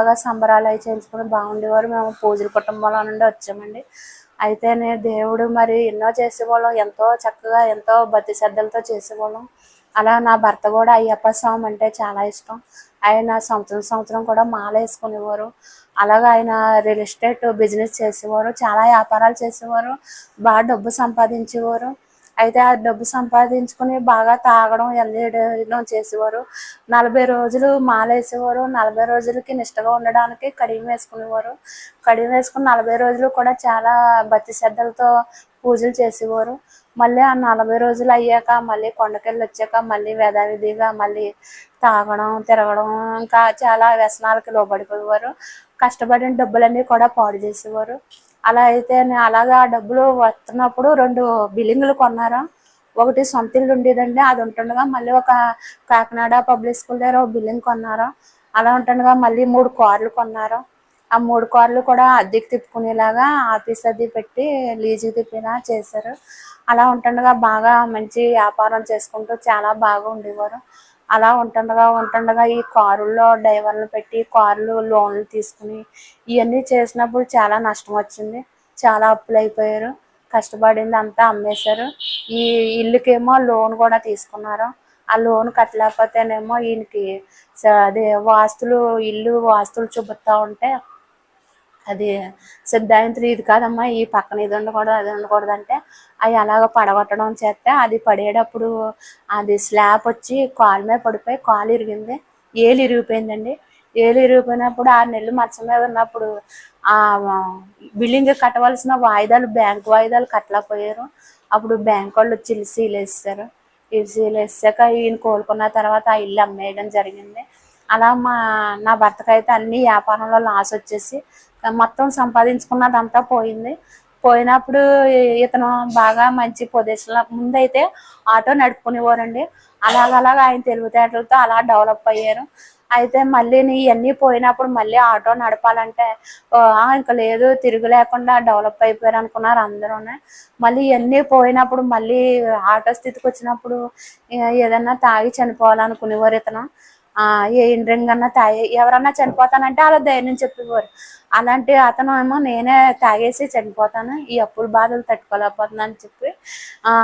బాగా సంబరాలు అవి చేయించుకుని బాగుండేవారు. మేము పూజల కుటుంబంలో నుండి వచ్చామండి. అయితే నేను దేవుడు మరి ఎన్నో చేసేవాళ్ళం ఎంతో చక్కగా ఎంతో భక్తి శ్రద్ధలతో చేసేవాళ్ళం. అలా నా భర్త కూడా అయ్యప్ప స్వామి అంటే చాలా ఇష్టం. ఆయన సంవత్సరం సంవత్సరం కూడా మాల వేసుకునేవారు. అలాగే ఆయన రియల్ ఎస్టేట్ బిజినెస్ చేసేవారు చాలా వ్యాపారాలు చేసేవారు బాగా డబ్బు సంపాదించేవారు. అయితే ఆ డబ్బు సంపాదించుకుని బాగా తాగడం వెళ్ళడం చేసేవారు. నలభై రోజులు మాలేసేవారు. నలభై రోజులకి నిష్టగా ఉండడానికి కడియం వేసుకునేవారు. కడియం వేసుకుని నలభై రోజులు కూడా చాలా భక్తి శ్రద్ధలతో పూజలు చేసేవారు. మళ్ళీ ఆ నలభై రోజులు అయ్యాక మళ్ళీ కొండకెళ్ళి వచ్చాక మళ్ళీ వేధావిధిగా మళ్ళీ తాగడం తిరగడం ఇంకా చాలా వ్యసనాలకి లోబడిపోయేవారు. కష్టపడిన డబ్బులన్నీ కూడా పాడు చేసేవారు. అలా అయితే అలాగా ఆ డబ్బులు వస్తున్నప్పుడు రెండు బిల్డింగ్లు కొన్నారు. ఒకటి సొంత ఇల్లు ఉండేదండి అది ఉంటుండగా మళ్ళీ ఒక కాకినాడ పబ్లిక్ స్కూల్ దగ్గర ఒక బిల్డింగ్ కొన్నారు. అలా ఉంటుండగా మళ్ళీ మూడు కార్లు కొన్నారు. ఆ మూడు కార్లు కూడా అద్దెకి తిప్పుకునేలాగా ఆఫీస్ అది పెట్టి లీజుకి తిప్పినా చేశారు. అలా ఉంటుండగా బాగా మంచి వ్యాపారం చేసుకుంటూ చాలా బాగా ఉండేవారు. అలా ఉంటుండగా ఉంటుండగా ఈ కారుల్లో డ్రైవర్లు పెట్టి కార్లు లోన్లు తీసుకుని ఇవన్నీ చేసినప్పుడు చాలా నష్టం వచ్చింది. చాలా అప్పులు అయిపోయారు. కష్టపడింది అంతా అమ్మేశారు. ఈ ఇల్లుకేమో లోన్ కూడా తీసుకున్నారు. ఆ లోన్ కట్టలేకపోతేనేమో ఈయనకి అదే వాస్తులు ఇల్లు వాస్తులు చూపుతా ఉంటే అది సిద్ధాయంత్రి ఇది కాదమ్మా ఈ పక్కన ఇది ఉండకూడదు అది ఉండకూడదు అంటే అవి అలాగ పడగొట్టడం చేస్తే అది పడేటప్పుడు అది స్లాబ్ వచ్చి కాలు మీద పడిపోయి కాలు ఇరిగింది. ఏలు ఇరిగిపోయిందండి. ఏలు ఇరిగిపోయినప్పుడు ఆరు నెలలు మచ్చ మీద ఉన్నప్పుడు ఆ బిల్డింగ్ కట్టవలసిన వాయిదాలు బ్యాంక్ వాయిదాలు కట్టలేకపోయారు. అప్పుడు బ్యాంక్ వాళ్ళు వచ్చి సీలు వేస్తారు సీలు వేసాక ఈయన కోలుకున్న తర్వాత ఆ ఇల్లు అమ్మేయడం జరిగింది. అలా మా నా భర్తకైతే అన్ని వ్యాపారంలో లాస్ వచ్చేసి మొత్తం సంపాదించుకున్నదంతా పోయింది. పోయినప్పుడు ఇతను బాగా మంచి పొజిషన్లో ముందైతే ఆటో నడుపుకునేవారండి. అలాగలాగ ఆయన తెలివితేటలతో అలా డెవలప్ అయ్యారు. అయితే మళ్ళీ ఇవన్నీ పోయినప్పుడు మళ్ళీ ఆటో నడపాలంటే ఇంకా లేదు తిరుగు లేకుండా డెవలప్ అయిపోయారు అనుకున్నారు అందరూ మళ్ళీ ఇవన్నీ పోయినప్పుడు మళ్ళీ ఆటో స్థితికి వచ్చినప్పుడు ఏదన్నా తాగి చనిపోవాలనుకునేవారు ఇతను. ఆ ఏ ఇండ్రింగ్ తాగే ఎవరన్నా చనిపోతానంటే అలా ధైర్యం చెప్పేవారు. అలాంటి అతను ఏమో నేనే తాగేసి చనిపోతాను. ఈ అప్పుల బాధలు తట్టుకోలేకపోతున్నాను అని చెప్పి ఆ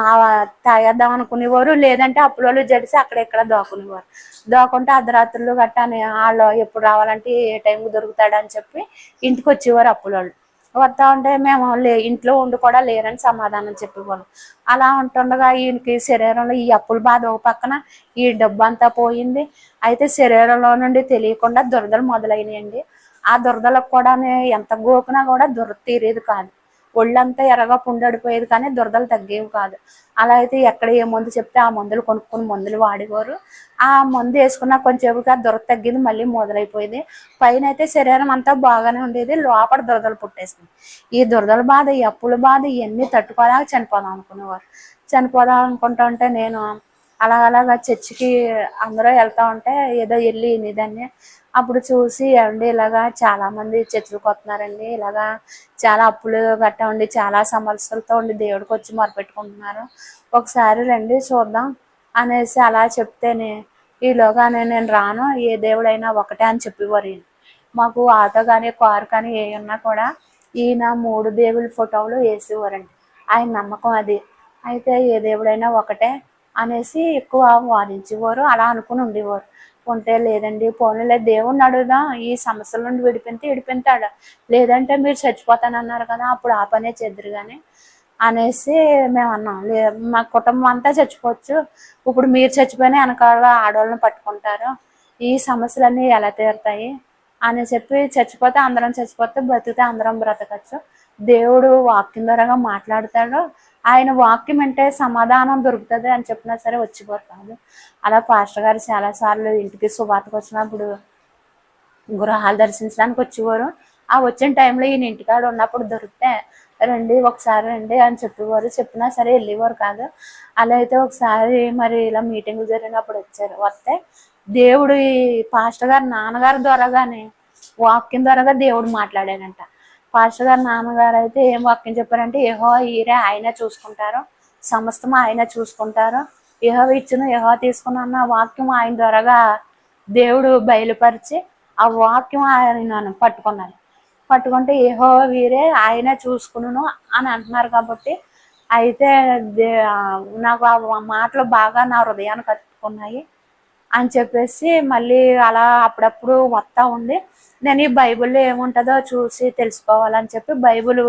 తాగేద్దాం అనుకునేవారు. లేదంటే అప్పులలో జడిసి అక్కడెక్కడ దోకునేవారు దోకుంటే అర్ధరాత్రులు గట్టా వాళ్ళు ఎప్పుడు రావాలంటే ఏ టైంకి దొరుకుతాడని చెప్పి ఇంటికి వచ్చేవారు అప్పులోళ్ళు. వస్తా ఉంటే మేము లే ఇంట్లో ఉండి కూడా లేరని సమాధానం చెప్పేవాళ్ళం. అలా ఉంటుండగా ఈయనకి శరీరంలో ఈ అప్పుల బాధ ఒక పక్కన ఈ డబ్బు అంతా పోయింది. అయితే శరీరంలో నుండి తెలియకుండా దురదలు మొదలైనాయండి. ఆ దురదలకు కూడా ఎంత గోకినా కూడా దురద తీరేది కాదు. ఒళ్ళంతా ఎర్రగా పుండడిపోయేది కానీ దురదలు తగ్గేవి కాదు. అలా అయితే ఎక్కడ ఏ మందు చెప్తే ఆ మందులు కొనుక్కుని మందులు వాడేవారు. ఆ మందు వేసుకున్న కొంచెంసేపుగా దురద తగ్గింది మళ్ళీ మొదలైపోయింది. పైన అయితే శరీరం అంతా బాగానే ఉండేది లోపల దురదలు పుట్టేసింది ఈ దురదల బాధ ఈ అప్పుల బాధ ఇవన్నీ తట్టుకోలేక చనిపోదాం అనుకునేవారు. చనిపోదాం అనుకుంటా ఉంటే నేను అలా అలాగా చర్చికి అందరూ వెళ్తా ఉంటే ఏదో వెళ్ళి ఇదాన్ని అప్పుడు చూసి ఏమండి ఇలాగా చాలా మంది చర్చిలకు వస్తున్నారండి ఇలాగా చాలా అప్పులు గట్టా ఉండి చాలా సమస్యలతో ఉండి దేవుడికి వచ్చి మొరపెట్టుకుంటున్నారు. ఒకసారి రండి చూద్దాం అనేసి అలా చెప్తేనే ఈలోగా నేను రాను ఏ దేవుడైనా ఒకటే అని చెప్పేవారు మాకు ఆటో కానీ కారు కానీ ఏ ఉన్నా కూడా ఈయన మూడు దేవుళ్ళ ఫోటోలు వేసేవారండి. ఆయన నమ్మకం అది. అయితే ఏ దేవుడైనా ఒకటే అనేసి ఎక్కువ వాదించేవారు అలా అనుకుని ఉండేవారు. ఉంటే లేదండి. పోనీలే దేవుణ్ణి అడుగుదాం. ఈ సమస్యల నుండి విడిపింతే విడిపింతాడు. లేదంటే మీరు చచ్చిపోతానన్నారు కదా అప్పుడు ఆ పనే చేద్దరు కానీ అనేసి మేము అన్నాం లే మా కుటుంబం అంతా చచ్చిపోవచ్చు. ఇప్పుడు మీరు చచ్చిపోయినా వెనకాల ఆడవాళ్ళని పట్టుకుంటారు. ఈ సమస్యలన్నీ ఎలా తీరుతాయి? అని చెప్పి చచ్చిపోతే అందరం చచ్చిపోతే బ్రతికితే అందరం బ్రతకచ్చు. దేవుడు వాక్యం ద్వారాగా మాట్లాడతాడు. ఆయన వాక్యం అంటే సమాధానం దొరుకుతుంది అని చెప్పినా సరే వచ్చిపోరు కాదు. అలా పాస్టర్ గారు చాలాసార్లు ఇంటికి సువార్తకు వచ్చినప్పుడు గృహాలు దర్శించడానికి వచ్చేవారు ఆ వచ్చిన టైంలో ఈయన ఇంటికాడ ఉన్నప్పుడు దొరికితే రండి ఒకసారి రండి అని చెప్పేవారు. చెప్పినా సరే వెళ్ళేవారు కాదు. అలా అయితే ఒకసారి మరి ఇలా మీటింగ్ జరిగినప్పుడు వచ్చారు. వస్తే దేవుడు ఈ పాస్టర్ గారు నాన్నగారి ద్వారాగానే వాక్యం ద్వారాగా దేవుడు మాట్లాడానంట పాస్టర్ గారు నాన్నగారు అయితే ఏం వాక్యం చెప్పారంటే ఏహో ఈరే ఆయన చూసుకుంటారు. సమస్తం ఆయన చూసుకుంటారు. ఏహో ఇచ్చిన ఏహో తీసుకున్న అన్న వాక్యం ఆయన ద్వారాగా దేవుడు బయలుపరిచి ఆ వాక్యం ఆయన పట్టుకున్నాను పట్టుకుంటే ఏహో వీరే ఆయనే చూసుకును అని అంటున్నారు కాబట్టి అయితే నాకు ఆ మాటలు బాగా నా హృదయాన్ని కట్టుకున్నాయి అని చెప్పేసి మళ్ళీ అలా అప్పుడప్పుడు వస్తా ఉంది. నేను ఈ బైబిల్లో ఏముంటుందో చూసి తెలుసుకోవాలని చెప్పి బైబిల్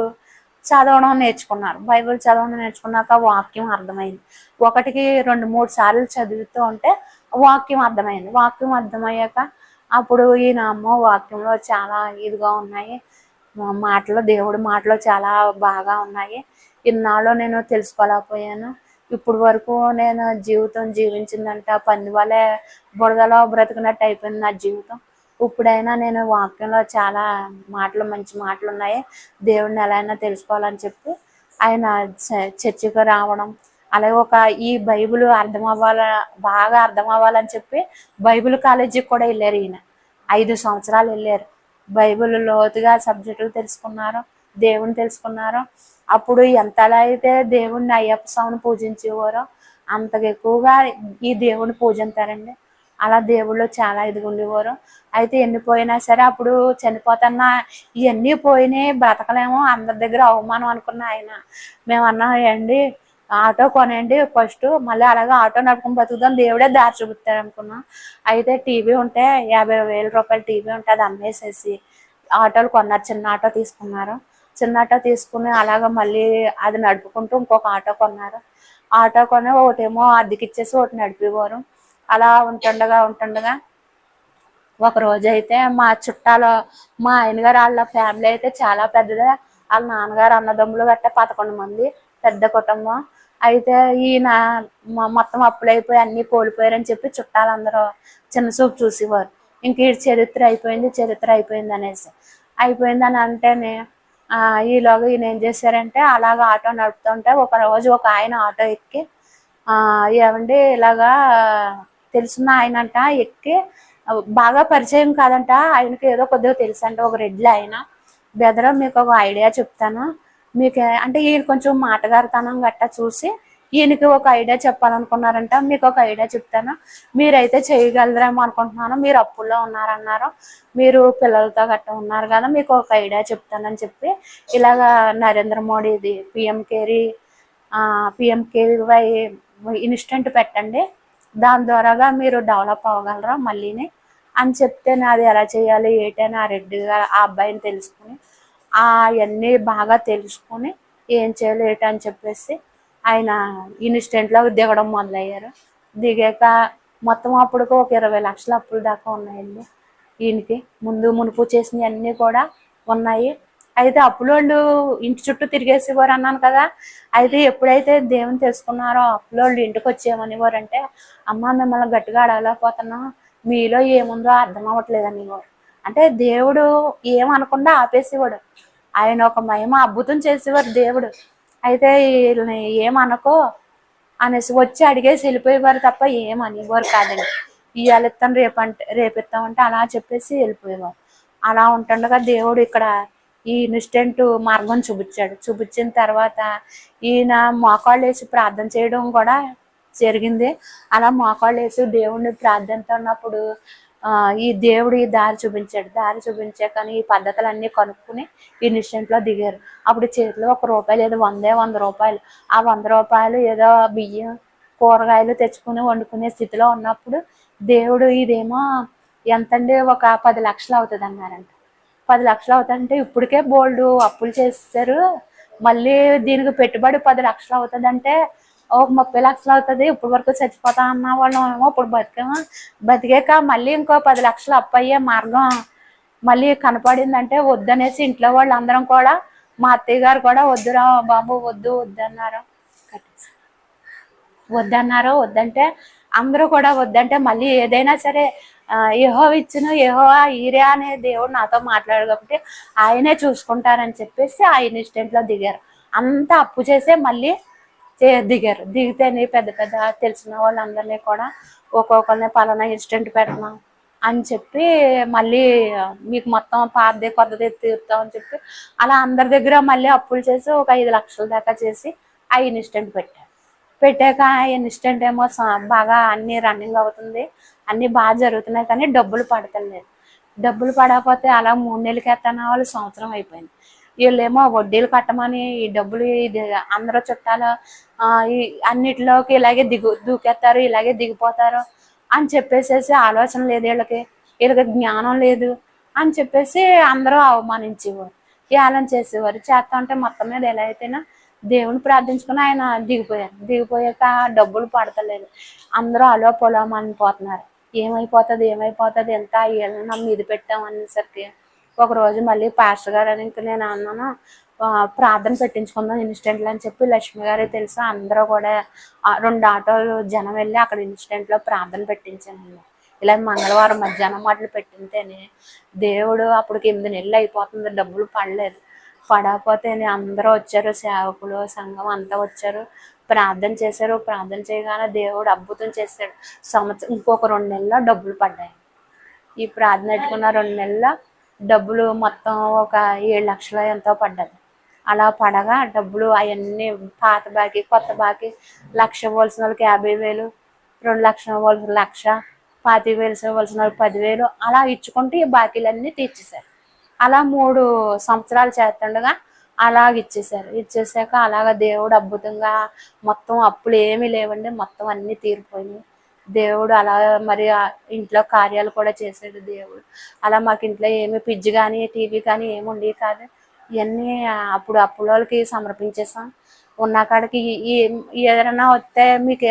చదవడం నేర్చుకున్నారు. బైబిల్ చదవడం నేర్చుకున్నాక వాక్యం అర్థమైంది. ఒకటికి రెండు మూడు సార్లు చదువుతూ ఉంటే వాక్యం అర్థమైంది. వాక్యం అర్థమయ్యాక అప్పుడు ఈయన అమ్మ వాక్యంలో చాలా ఇదిగా ఉన్నాయి. మాటలు దేవుడి మాటలు చాలా బాగా ఉన్నాయి. ఇన్నాళ్ళు నేను తెలుసుకోలేకపోయాను. ఇప్పుడు వరకు నేను జీవితం జీవించిందంట పంది వలె బురదలో బ్రతికినట్టు అయిపోయింది నా జీవితం. ఇప్పుడైనా నేను వాక్యంలో చాలా మాటలు మంచి మాటలు ఉన్నాయి. దేవుడిని ఎలా అయినా తెలుసుకోవాలని చెప్పి ఆయన చ- చర్చికి రావడం. అలాగే ఒక ఈ బైబిల్ అర్థం అవ్వాల బాగా అర్థం అవ్వాలని చెప్పి బైబిల్ కాలేజీకి కూడా వెళ్ళారు ఈయన. ఐదు సంవత్సరాలు వెళ్ళారు. బైబిల్ లోతుగా సబ్జెక్టులు తెలుసుకున్నారు దేవుని తెలుసుకున్నారు. అప్పుడు ఎంతలా అయితే దేవుణ్ణి అయ్యప్ప స్వామిని పూజించేవారో అంతగా ఎక్కువగా ఈ దేవుని పూజింతారండి అలా దేవుళ్ళు చాలా ఇదిగా ఉండేవారు. అయితే ఎన్ని పోయినా సరే అప్పుడు చనిపోతున్నా ఇవన్నీ పోయినాయి బ్రతకలేము. అందరి దగ్గర అవమానం అనుకున్న ఆయన. మేము అన్నాం ఏండి ఆటో కొనండి ఫస్ట్ మళ్ళీ అలాగే ఆటో నడుపుకుని బతుకుదాం. దేవుడే దారి చూపుతాడు అనుకున్నాం. అయితే టీవీ ఉంటే యాభై వేల రూపాయల టీవీ ఉంటే అది అమ్మేసేసి ఆటోలు కొన్నారు చిన్న ఆటో తీసుకున్నారు. చిన్న ఆటో తీసుకుని అలాగ మళ్ళీ అది నడుపుకుంటూ ఇంకొక ఆటో కొన్నారు. ఆటో కొని ఒకటేమో అద్దెకి ఇచ్చేసి ఒకటి నడిపేవారు. అలా ఉంటుండగా ఉంటుండగా ఒక రోజు అయితే మా చుట్టాలు మా ఆయనగారు వాళ్ళ ఫ్యామిలీ అయితే చాలా పెద్దదే. వాళ్ళ నాన్నగారు అన్నదమ్ములు గట్ట పదకొండు మంది పెద్ద కుటుంబం. అయితే ఈయన మొత్తం అప్పులైపోయి అన్ని కోల్పోయారని చెప్పి చుట్టాలందరూ చిన్న చూపు చూసేవారు. ఇంక ఈ చరిత్ర అయిపోయింది చరిత్ర అయిపోయింది అనేసి. అయిపోయింది అని అంటేనే ఆ, ఈలోగా ఈయన ఏం చేశారంటే అలాగ ఆటో నడుపుతుంటే ఒక రోజు ఒక ఆయన ఆటో ఎక్కి ఆ, ఏమండి ఇలాగా తెలిసిన ఆయన అంట ఎక్కి బాగా పరిచయం కాదంట ఆయనకి ఏదో కొద్దిగా తెలుసు అంట ఒక రెడ్లు ఆయన బెదరం మీకు ఒక ఐడియా చెప్తాను. మీకు అంటే ఈయన కొంచెం మాటగారితనం గట్టా చూసి ఈయనకి ఒక ఐడియా చెప్పాలనుకున్నారంట మీకు ఒక ఐడియా చెప్తాను. మీరైతే చేయగలరేమో అనుకుంటున్నాను. మీరు అప్పుల్లో ఉన్నారన్నారు. మీరు పిల్లలతో గట్ట ఉన్నారు కదా మీకు ఒక ఐడియా చెప్తానని చెప్పి ఇలాగా నరేంద్ర మోడీది పిఎం కేరీ పిఎం ఇన్స్టెంట్ పెట్టండి. దాని ద్వారాగా మీరు డెవలప్ అవ్వగలరా మళ్ళీని? అని చెప్తే నాది ఎలా చేయాలి ఏంటని ఆ రెడ్డి ఆ అబ్బాయిని తెలుసుకుని అవన్నీ బాగా తెలుసుకుని ఏం చేయాలి ఏంటని చెప్పేసి ఆయన ఇన్స్టెంట్లో దిగడం మొదలయ్యారు. దిగాక మొత్తం అప్పుడుకు ఒక ఇరవై లక్షల అప్పులు దాకా ఉన్నాయండి. ఈయనకి ముందు మునుపు చేసినవి అన్నీ కూడా ఉన్నాయి. అయితే అప్పులోళ్ళు ఇంటి చుట్టూ తిరిగేసేవారు అన్నాను కదా. అయితే ఎప్పుడైతే దేవుని తెలుసుకున్నారో అప్పులోళ్ళు ఇంటికి వచ్చేయమనేవారు అంటే అమ్మ మిమ్మల్ని గట్టిగా అడగలేకపోతున్నాం. మీలో ఏముందో అర్థం అవ్వట్లేదు అనేవారు అంటే దేవుడు ఏమనకుండా ఆపేసేవాడు. ఆయన ఒక మహిమ అద్భుతం చేసేవారు దేవుడు. అయితే వీళ్ళని ఏమనుకో అనేసి వచ్చి అడిగేసి వెళ్ళిపోయేవారు తప్ప ఏం కాదండి. ఇవాళ ఇస్తాను రేపంటే రేపు ఇస్తామంటే అలా చెప్పేసి వెళ్ళిపోయేవారు. అలా ఉంటుండగా దేవుడు ఇక్కడ ఈ ఇన్స్టెంట్ మార్గం చూపించాడు. చూపించిన తర్వాత ఈయన మోకాళ్ళు వేసి ప్రార్థన చేయడం కూడా జరిగింది. అలా మోకాళ్ళు వేసి దేవుడిని ప్రార్థనతో ఉన్నప్పుడు ఈ దేవుడు ఈ దారి చూపించాడు. దారి చూపించాక ఈ పద్ధతులన్నీ కనుక్కుని ఈ ఇన్స్టెంట్లో దిగారు. అప్పుడు చేతిలో ఒక రూపాయలు ఏదో వందే వంద రూపాయలు. ఆ వంద రూపాయలు ఏదో బియ్యం కూరగాయలు తెచ్చుకుని వండుకునే స్థితిలో ఉన్నప్పుడు దేవుడు ఇదేమో ఎంతండి? ఒక పది లక్షలు అవుతుంది అన్నారంట పది లక్షలు అవుతుందంటే ఇప్పటికే బోల్డ్ అప్పులు చేస్తారు మళ్ళీ దీనికి పెట్టుబడి పది లక్షలు అవుతుందంటే ఒక ముప్పై లక్షలు అవుతుంది. ఇప్పుడు వరకు చచ్చిపోతా అన్న వాళ్ళం ఏమో ఇప్పుడు బతికేమో. బతికాక మళ్ళీ ఇంకో పది లక్షలు అప్పు అయ్యే మార్గం మళ్ళీ కనపడిందంటే వద్దనేసి ఇంట్లో వాళ్ళు అందరం కూడా మా అత్తయ్య గారు కూడా వద్దురా బాబు వద్దు వద్దు అన్నారు వద్దన్నారు. వద్దంటే అందరూ కూడా వద్దంటే మళ్ళీ ఏదైనా సరే యహో ఇచ్చిన యహో ఈరే అనే దేవుడు నాతో మాట్లాడు కాబట్టి ఆయనే చూసుకుంటారని చెప్పేసి ఆ ఇన్స్టెంట్లో దిగారు. అంతా అప్పు చేసే మళ్ళీ దిగారు. దిగితేనే పెద్ద పెద్ద తెలిసిన వాళ్ళందరినీ కూడా ఒక్కొక్కరిని పలానా ఇన్స్టెంట్ పెడతాం అని చెప్పి మళ్ళీ మీకు మొత్తం పాతదే కొత్తదే తీరుతామని చెప్పి అలా అందరి దగ్గర మళ్ళీ అప్పులు చేసి ఒక ఐదు లక్షల దాకా చేసి ఆ ఇన్స్టెంట్ పెట్టారు. పెట్టాక ఇన్స్టెంట్ ఏమో బాగా అన్ని రన్నింగ్ అవుతుంది. అన్ని బాగా జరుగుతున్నాయి కానీ డబ్బులు పడతలేదు డబ్బులు పడకపోతే అలా మూడు నెలలకి ఎత్తన వాళ్ళు సంవత్సరం అయిపోయింది. వీళ్ళేమో వడ్డీలు కట్టమని ఈ డబ్బులు ఇది అందరూ చుట్టాలు అన్నిటిలోకి ఇలాగే దిగు దూకేస్తారు ఇలాగే దిగిపోతారు అని చెప్పేసేసి ఆలోచన లేదు వీళ్ళకి. వీళ్ళకి జ్ఞానం లేదు అని చెప్పేసి అందరూ అవమానించేవారు. ఏలం చేసేవారు. చేస్తా ఉంటే మొత్తం మీద ఎలా అయితేనా దేవుని ప్రార్థించుకుని ఆయన దిగిపోయారు. దిగిపోయాక డబ్బులు పడతలేదు. అందరూ అలో పొలం అనిపోతున్నారు ఏమైపోతుంది ఏమైపోతుంది ఎంత వీళ్ళని నమ్మ మీద పెట్టాం అనేసరికి ఒక రోజు మళ్ళీ పాస్టర్ గారు అని నేను అన్నాను ప్రార్థన పెట్టించుకుందాం ఇన్స్టెంట్లో అని చెప్పి లక్ష్మి గారే తెలుసు అందరూ కూడా రెండు ఆటోలు జనం వెళ్ళి అక్కడ ఇన్స్టెంట్లో ప్రార్థన పెట్టించాను ఇలా మంగళవారం మధ్యాహ్నం మాటలు పెట్టింటేనే దేవుడు అప్పటికి ఎనిమిది నెలలు అయిపోతుంది డబ్బులు పడలేదు. పడకపోతే అందరూ వచ్చారు సేవకులు సంఘం అంతా వచ్చారు. ప్రార్థన చేశారు. ప్రార్థన చేయగానే దేవుడు అద్భుతం చేశాడు. సంవత్సరం ఇంకొక రెండు నెలల్లో డబ్బులు పడ్డాయి. ఈ ప్రార్థన పెట్టుకున్న రెండు నెలల డబ్బులు మొత్తం ఒక ఏడు లక్షల ఎంతో పడ్డది. అలా పడగా డబ్బులు అవన్నీ పాత బాకీ కొత్త బాకీ లక్ష పోల్సిన వాళ్ళకి యాభై వేలు రెండు లక్షల పోల్సిన లక్ష పాతి వేలు ఇవ్వాల్సిన వాళ్ళకి పదివేలు అలా ఇచ్చుకుంటూ ఈ బాకీలన్నీ తీర్చేశారు. అలా మూడు సంవత్సరాలు చేస్తుండగా అలాగ ఇచ్చేసారు ఇచ్చేసాక అలాగ దేవుడు అద్భుతంగా మొత్తం అప్పులు ఏమీ లేవండి. మొత్తం అన్నీ తీరిపోయినాయి. దేవుడు అలా మరి ఇంట్లో కార్యాలు కూడా చేశాడు దేవుడు. అలా మాకు ఇంట్లో ఏమి ఫ్రిడ్జ్ కానీ టీవీ కానీ ఏమి ఉండేవి కాదు. ఇవన్నీ అప్పుడు అప్పులోకి సమర్పించేసాం ఉన్న కాడికి ఏదైనా వస్తే మీకు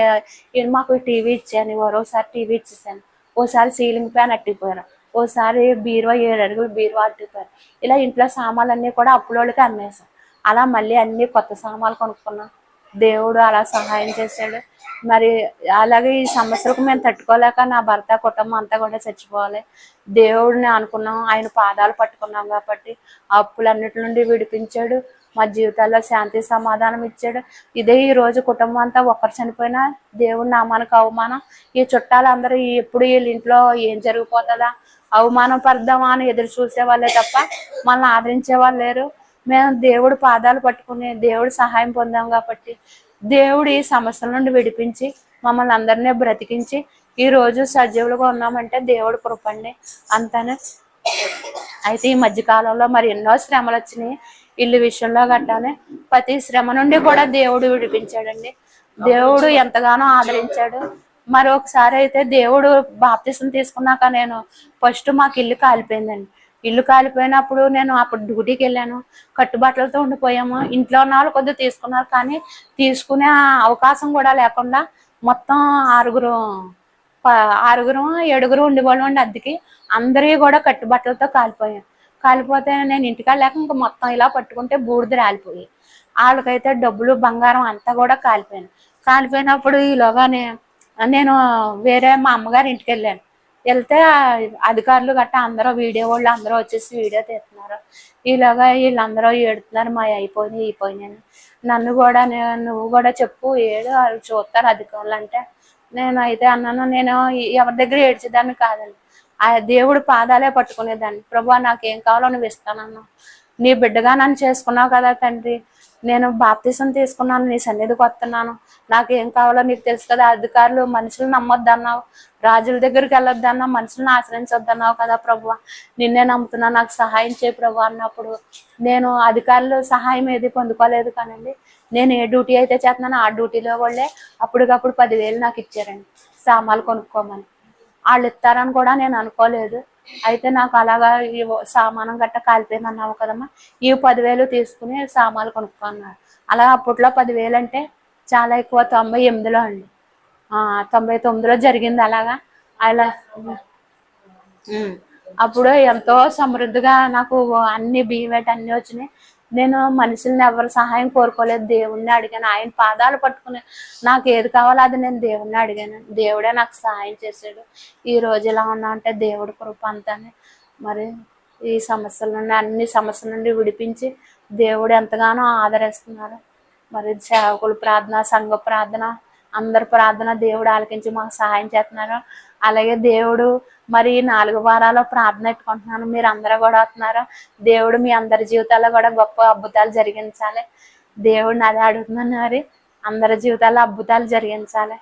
మాకు టీవీ ఇచ్చాను ఎవరో ఒకసారి టీవీ ఇచ్చేసాను ఓసారి సీలింగ్ ఫ్యాన్ అట్టిపోయారు ఓసారి బీరువా ఏడు అడుగులు బీరువా అట్టిపోయారు ఇలా ఇంట్లో సామాన్లన్నీ కూడా అప్పులోళ్ళకి అమ్మేసాం అలా మళ్ళీ అన్ని కొత్త సామాన్లు కొనుక్కున్నాం. దేవుడు అలా సహాయం చేశాడు. మరి అలాగే ఈ సమస్యలకు మేము తట్టుకోలేక నా భర్త కుటుంబం అంతా కూడా చచ్చిపోవాలి. దేవుడిని అనుకున్నాం. ఆయన పాదాలు పట్టుకున్నాం కాబట్టి అప్పులన్నిటి నుండి విడిపించాడు. మా జీవితాల్లో శాంతి సమాధానం ఇచ్చాడు. ఇదే ఈ రోజు కుటుంబం అంతా ఒక్కరు చనిపోయినా దేవుడి నామానికి అవమానం. ఈ చుట్టాలందరూ ఎప్పుడు వీళ్ళ ఇంట్లో ఏం జరిగిపోతుందా? అవమానం పడదామా అని ఎదురు చూసే వాళ్ళే తప్ప మనల్ని ఆదరించే వాళ్ళు లేరు. మేము దేవుడు పాదాలు పట్టుకుని దేవుడు సహాయం పొందాం కాబట్టి దేవుడి సమస్యల నుండి విడిపించి మమ్మల్ని అందరినీ బ్రతికించి ఈ రోజు సజీవులుగా ఉన్నామంటే దేవుడు కృపండి అంతానే? అయితే ఈ మధ్యకాలంలో మరి ఎన్నో శ్రమలు వచ్చినాయి. ఇల్లు విషయంలో గట్టానే ప్రతి శ్రమ నుండి కూడా దేవుడు విడిపించాడండి. దేవుడు ఎంతగానో ఆదరించాడు. మరి ఒకసారి అయితే దేవుడు బాప్తిసం తీసుకున్నాక నేను ఫస్ట్ మాకు ఇల్లు కాలిపోయిందండి. ఇల్లు కాలిపోయినప్పుడు నేను అప్పుడు డ్యూటీకి వెళ్ళాను. కట్టుబాట్లతో ఉండిపోయాము. ఇంట్లో ఉన్న వాళ్ళు కొద్దిగా తీసుకున్నారు కానీ తీసుకునే అవకాశం కూడా లేకుండా మొత్తం ఆరుగురు ఆరుగురు ఏడుగురు ఉండేవాళ్ళు అండి అద్దెకి. అందరివి కూడా కట్టుబట్టలతో కాలిపోయాం కాలిపోతే నేను ఇంటికి లేక ఇంకా మొత్తం ఇలా పట్టుకుంటే బూడిద రాలిపోయి. వాళ్ళకైతే డబ్బులు బంగారం అంతా కూడా కాలిపోయాను కాలిపోయినప్పుడు ఈలోగానే నేను వేరే మా అమ్మగారి ఇంటికి వెళ్ళాను. వెళ్తే అధికారులు గట్టా అందరూ వీడియో వాళ్ళు అందరూ వచ్చేసి వీడియో తీస్తున్నారు. ఈలోగా వీళ్ళందరూ ఏడుతున్నారు మా అయిపోయినాయి అయిపోయినాయి నన్ను కూడా నువ్వు కూడా చెప్పు ఏడు వాళ్ళు చూస్తారు అధికారులు అంటే. నేను అయితే అన్నాను నేను ఎవరి దగ్గర ఏడ్చేదాన్ని కాదండి. ఆ దేవుడి పాదాలే పట్టుకునేదాన్ని. ప్రభా నాకేం కావాలో నువ్వు ఇస్తానన్నా. నీ బిడ్డగా నన్ను చేసుకున్నావు కదా తండ్రి. నేను బాప్తీసం తీసుకున్నాను నీ సన్నిధికి వస్తున్నాను. ఏం కావాలో నీకు తెలుసు కదా అధికారులు మనుషులు నమ్మొద్దు అన్నావు రాజుల దగ్గరికి వెళ్ళొద్దన్నావు మనుషులను ఆశ్రయించొద్దన్నావు కదా ప్రభు. నిన్నే నమ్ముతున్నా నాకు సహాయం చేయి ప్రభు అన్నప్పుడు నేను అధికారులు సహాయం ఏది పొందుకోలేదు కానండి. నేను ఏ డ్యూటీ అయితే చేస్తున్నానో ఆ డ్యూటీలో వాళ్ళే అప్పటికప్పుడు పదివేలు నాకు ఇచ్చారండి. సామాన్లు కొనుక్కోమని. వాళ్ళు ఇస్తారని కూడా నేను అనుకోలేదు. అయితే నాకు అలాగా ఈ సామానం గట్ట కాలిపోయింది అన్నావు కదమ్మా. ఈ పదివేలు తీసుకుని సామాన్లు కొనుక్కున్నారు అలా అప్పట్లో పదివేలు అంటే చాలా ఎక్కువ తొంభై ఎనిమిదిలో అండి. ఆ, తొంభై తొమ్మిదిలో జరిగింది అలాగా. అలా అప్పుడు ఎంతో సమృద్ధిగా నాకు అన్ని బియ్యం అన్ని వచ్చినాయి. నేను మనుషుల్ని ఎవరి సహాయం కోరుకోలేదు. దేవుణ్ణి అడిగాను. ఆయన పాదాలు పట్టుకుని నాకు ఏది కావాలో అది నేను దేవుణ్ణి అడిగాను. దేవుడే నాకు సహాయం చేశాడు. ఈ రోజు ఇలా ఉన్నా అంటే దేవుడి కృప అంతానే. మరి ఈ సమస్యల నుండి అన్ని సమస్యల నుండి విడిపించి దేవుడు ఎంతగానో ఆదరిస్తున్నారు. మరి సేవకులు ప్రార్థన సంఘ ప్రార్థన అందరి ప్రార్థన దేవుడు ఆలకించి మాకు సహాయం చేస్తున్నారు? అలాగే దేవుడు మరి నాలుగు వారాలు ప్రార్థన పెట్టుకుంటున్నాను. మీరు అందరూ కూడా వస్తున్నారు? దేవుడు మీ అందరి జీవితాల్లో కూడా గొప్ప అద్భుతాలు జరిగించాలి. దేవుడిని అదే అడుగుతున్నాను మరి. అందరి జీవితాల్లో అద్భుతాలు జరిగించాలి.